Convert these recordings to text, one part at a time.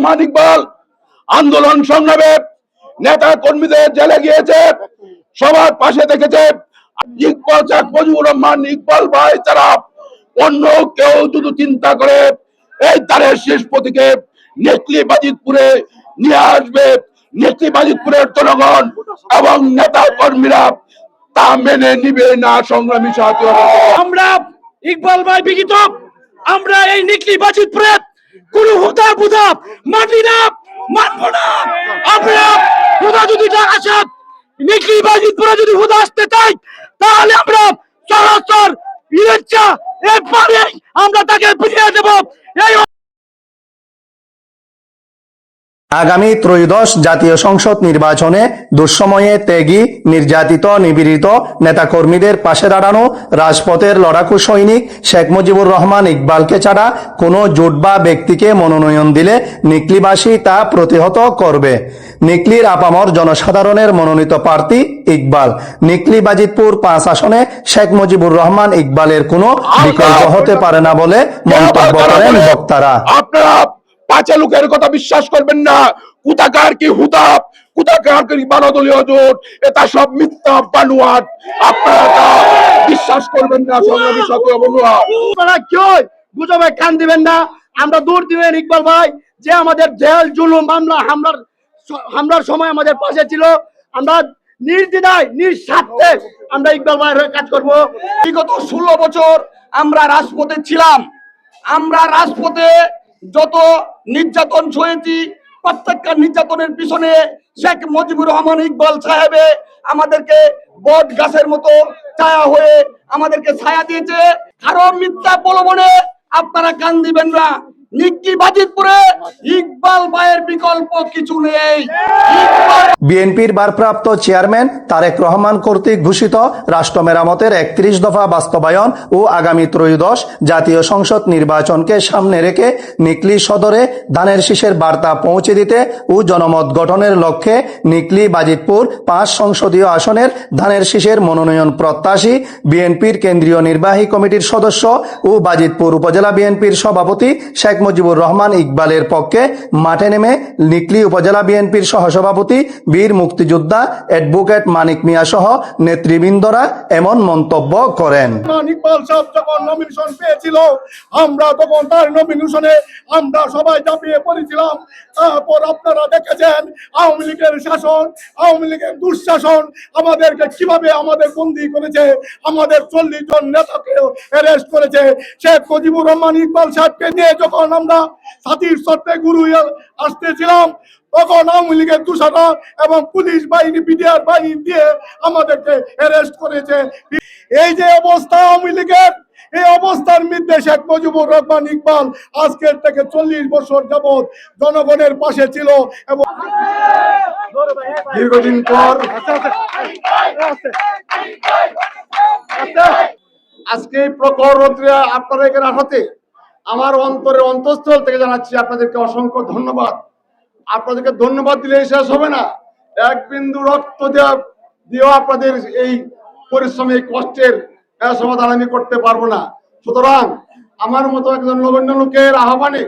রহমান ইকবাল আন্দোলন সংগ্রামে নেতা কর্মীদের জেলে গিয়েছে, সবার পাশে থেকেছে ইকবাল রহমান, ইকবাল ভাই, তারা অন্য কেউ যদি চিন্তা করে, এই তারের শেষ নেকলি নিয়ে আসবে। নেকলি বাজিতপুরের জনগণ এবং নেতা কর্মীরা তা মেনে নিবে না, সংগ্রামী সাথী। আমরা ইকবাল ভাই বিগিত আমরা এই নিকলি বাজিতপুরে কোন হুদা বুদা মাটি না, মানবো না। আমরা হুদা যদি আসে নিকলি বাজিতপুরে যদি হুদা আসতে চাই তাহলে আমরা সরাসর ইরেচ্ছা এরপরে আমরা তাকে ফিরিয়ে দেব। আগামী ত্রয়োদশ জাতীয় সংসদ নির্বাচনে দুঃসময়ে ত্যাগী, নির্যাতিত, নিপীড়িত নেতাকর্মীদের পাশে দাঁড়ানো রাজপথের লড়াকু সৈনিক শেখ মুজিবুর রহমান ইকবালকে ছাড়া কোনো জোট বা ব্যক্তিকে মনোনয়ন দিলে নিকলিবাসী তা প্রতিহত করবে। নিকলির আপামর জনসাধারণের মনোনীত প্রার্থী ইকবাল। নিকলি বাজিতপুর পাঁচ আসনে শেখ মুজিবুর রহমান ইকবালের কোনো বিকল্প হতে পারে না বলে মন্তব্য করেন বক্তারা। পাঁচে লোকের কথা বিশ্বাস করবেন না। কুতাকার কি কুতাকার কি জোট, এটা সব মিথ্যা আপনারা বিশ্বাস করবেন না, সংগ্রামী বন্ধুরা। আপনারা গুজবে কান দিবেন না। আমরা দূর দিবেন ইকবাল ভাই, যে আমাদের জেল, জুলুম, মামলা, হামলার হামলার সময় আমাদের পাশে ছিল। আমরা নির্দ্বিধায়, নিঃস্বার্থে আমরা ইকবাল ভাইয়ের কাজ করব। বিগত ষোলো বছর আমরা রাজপথে ছিলাম। আমরা রাজপথে যত নির্যাতন সয়েছি প্রত্যেকটা নির্যাতনের পিছনে শেখ মুজিবুর রহমান ইকবাল সাহেবে আমাদেরকে বট গাছের মতো ছায়া হয়ে আমাদেরকে ছায়া দিয়েছে। কারও মিথ্যা প্রলোভনে আপনারা কান দিবেন না। বিএনপির ভারপ্রাপ্ত চেয়ারম্যান তারেক রহমান কর্তৃক ঘোষিত রাষ্ট্র মেরামতের একত্রিশ দফা বাস্তবায়ন ও আগামী ত্রয়োদশ জাতীয় সংসদ নির্বাচনকে সামনে রেখে নিকলি সদরে ধানের শীষের বার্তা পৌঁছে দিতে ও জনমত গঠনের লক্ষ্যে নিকলি বাজিতপুর পাঁচ সংসদীয় আসনের ধানের শীষের মনোনয়ন প্রত্যাশী বিএনপির কেন্দ্রীয় নির্বাহী কমিটির সদস্য ও বাজিতপুর উপজেলা বিএনপির সভাপতি শেখ মুজিবুর রহমান ইকবালের পক্ষে মাঠে নেমে নিকলি উপজেলা বিএনপির সহসভাপতি, বীর মুক্তিযোদ্ধা অ্যাডভোকেট মানিক মিয়া সহ নেতৃবৃন্দরা এমন মন্তব্য করেন। পেয়েছিল, আমরা তখন তার আমরা সবাই পড়েছিলাম। তারপর আপনারা দেখেছেন, আওয়ামী লীগের শাসন, আওয়ামী লীগের দুঃশাসন আমাদেরকে কীভাবে আমাদের বন্দি করেছে, আমাদের চল্লিশ জন নেতাকে অ্যারেস্ট করেছে। শেখ মুজিবুর রহমান ইকবাল সাহেবকে নিয়ে যখন আমরা সাথীর গুরু আসতেছিলাম। তখন আওয়ামী লীগের তুষারা এবং পুলিশ বাহিনী, বিডিআর বাহিনী দিয়ে আমাদেরকে অ্যারেস্ট করেছে। এই যে অবস্থা আওয়ামী লীগের, এই অবস্থার মধ্যে শেখ মুজিবুর রহমান ইকবাল আজকের থেকে চল্লিশ বছর যাবৎ জনগণের পাশে ছিল এবং দীর্ঘদিন পর আজকে এই প্রখর রৌদ্রে আপনাদের এখানে আসাতে আমার অন্তরে অন্তঃস্থল থেকে জানাচ্ছি আপনাদেরকে অসংখ্য ধন্যবাদ। আপনাদেরকে ধন্যবাদ দিলে শেষ হবে না। এক বিন্দু রক্ত দেওয়া দিয়েও আপনাদের এই পরিশ্রম কষ্টের সমাধান আমি করতে পারব না। সুতরাং আমার মতো একজন নগণ্য লোকের আহ্বানে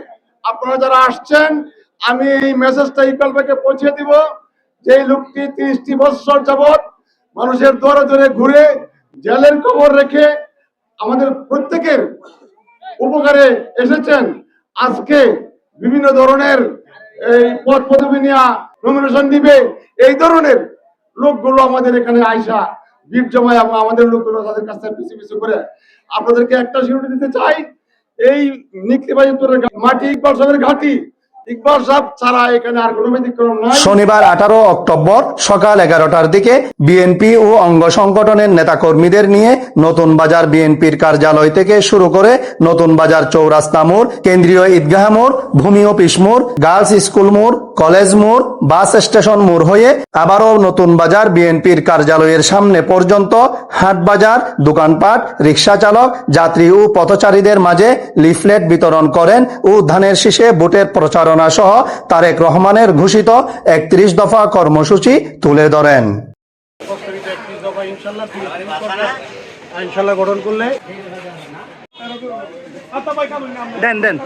আপনারা যারা আসছেন, আমি এই মেসেজটা ইকবাল ভাইকে পৌঁছে দিব। যে লোকটি তিরিশটি বৎসর যাবৎ মানুষের দরে দরে ঘুরে জেলের খবর রেখে আমাদের প্রত্যেকের উপকারে এসেছেন। আজকে বিভিন্ন ধরনের এই পদ পদবি নিয়ে নমিনেশন দিবে। এই ধরনের লোকগুলো আমাদের এখানে আইসা ভিড় জমায় এবং আমাদের লোকগুলো তাদের কাছ থেকে পিছু পিছু করে আপনাদেরকে একটা সিউরিটি দিতে চাই। এই নিকলিবাই মাটি ইকবাল সাহেবের ঘাটি। শনিবার আঠারো অক্টোবর সকাল এগারোটার দিকে বিএনপি ও অঙ্গ সংগঠনের নেতাকর্মীদের নিয়ে নতুন বাজার বিএনপির কার্যালয় থেকে শুরু করে নতুন বাজার চৌরাস্তা মোড়, কেন্দ্রীয় ঈদগাহ মোড়, ভূমি অফিস মোড়, গার্লস স্কুল মোড়, কলেজ মোড়, বাস স্টেশন মোড় হয়ে আবারও নতুন বাজার বিএনপির কার্যালয়ের সামনে পর্যন্ত হাট বাজার, দোকানপাট, রিক্সা চালক, যাত্রী ও পথচারীদের মাঝে লিফলেট বিতরণ করেন ও ধানের শীষে ভোটের প্রচারণা সহ তারেক রহমানের ঘোষিত একত্রিশ দফা কর্মসূচি তুলে ধরেন। গঠন করলে দেন দেন।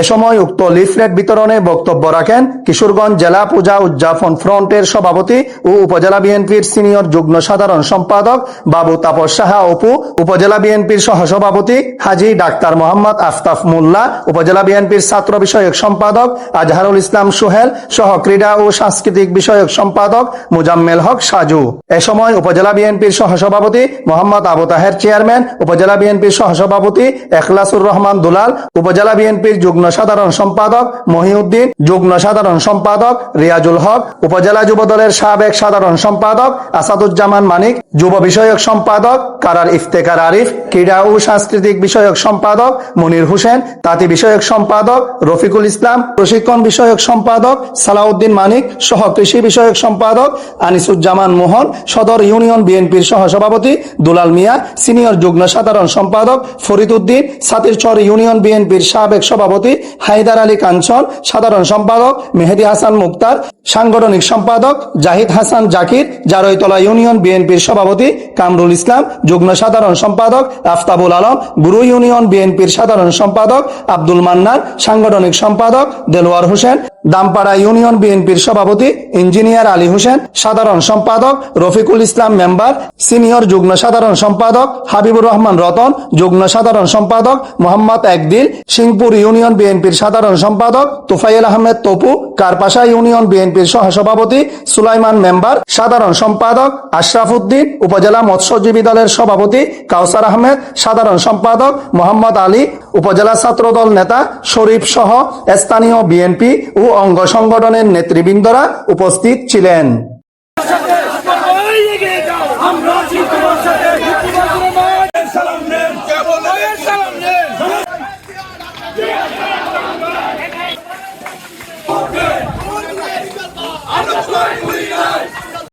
এ সময় উক্ত লিফলেট বিতরণে বক্তব্য রাখেন কিশোরগঞ্জ জেলা পূজা উদযাপন ফ্রন্টের সভাপতি ও উপজেলা বিএনপির সিনিয়র যুগ্ম সাধারণ সম্পাদক বাবু তাপস সাহা, অপু, উপজেলা বিএনপির সহসভাপতি হাজি ডাক্তার মোহাম্মদ আফতাফ মোল্লা, উপজেলা বিএনপির ছাত্র বিষয়ক সম্পাদক আজহারুল ইসলাম সোহেল, সহ ক্রীড়া ও সাংস্কৃতিক বিষয়ক সম্পাদক মুজাম্মেল হক সাজু। এ সময় উপজেলা বিএনপির সহসভাপতি মোহাম্মদ আবু তাহের চেয়ারম্যান, উপজেলা বিএনপির সহসভাপতি এখলাসুর রহমান দুলাল উপজেলা বিএনপির যুগ্ম সাধারণ সম্পাদক মহিউদ্দিন, যুগ্ম সাধারণ সম্পাদক রিয়াজুল হক, উপজেলা যুবদলের সাবেক সাধারণ সম্পাদক আসাদুজ্জামান মানিক, যুব বিষয়ক সম্পাদক কারার ইফতেকার আরিফ, ক্রীড়া ও সাংস্কৃতিক বিষয়ক সম্পাদক মনির হোসেন, তাঁতি বিষয়ক সম্পাদক রফিকুল ইসলাম, প্রশিক্ষণ বিষয়ক সম্পাদক সালাউদ্দিন মানিক, সহ কৃষি বিষয়ক সম্পাদক আনিসুজ্জামান মোহন, সদর ইউনিয়ন বিএনপির সহসভাপতি দুলাল মিয়া, সিনিয়র যুগ্ম সাধারণ সম্পাদক ফরিদ উদ্দিন সাতিরচর ইউনিয়ন বিএনপির সাবেক সভাপতি হায়দার আলী কাঞ্চন, সাধারণ সম্পাদক মেহেদি হাসান মুক্তার, সাংগঠনিক সম্পাদক জাহিদ হাসান জাকির জারৈতলা ইউনিয়ন বিএনপির সভাপতি কামরুল ইসলাম, যুগ্ম সাধারণ সম্পাদক আফতাবুল আলম, গুরু ইউনিয়ন বিএনপির সাধারণ সম্পাদক আব্দুল মান্নান, সাংগঠনিক সম্পাদক দেলোয়ার হোসেন, দামপাড়া ইউনিয়ন বিএনপির সভাপতি ইঞ্জিনিয়ার আলী হোসেন, সাধারণ সম্পাদক রফিকুল ইসলাম মেম্বার, সিনিয়র যুগ্ম সাধারণ সম্পাদক হাবিবুর রহমান রতন, যুগ্ম সাধারণ সম্পাদক মোহাম্মদ একদিল সিংপুর ইউনিয়ন বিএনপির সাধারণ সম্পাদক তুফাইল আহমেদ তপু, কারপাশা ইউনিয়ন বিএনপির সহসভাপতি সুলাইমান মেম্বার, সাধারণ সম্পাদক আশরাফ উদ্দিন, উপজেলা মৎস্যজীবী দলের সভাপতি কাউসার আহমেদ, সাধারণ সম্পাদক মোহাম্মদ আলী, উপজেলা ছাত্রদল নেতা শরীফ সহ স্থানীয় বিএনপি ও অঙ্গ সংগঠনের নেতৃবৃন্দরা উপস্থিত ছিলেন।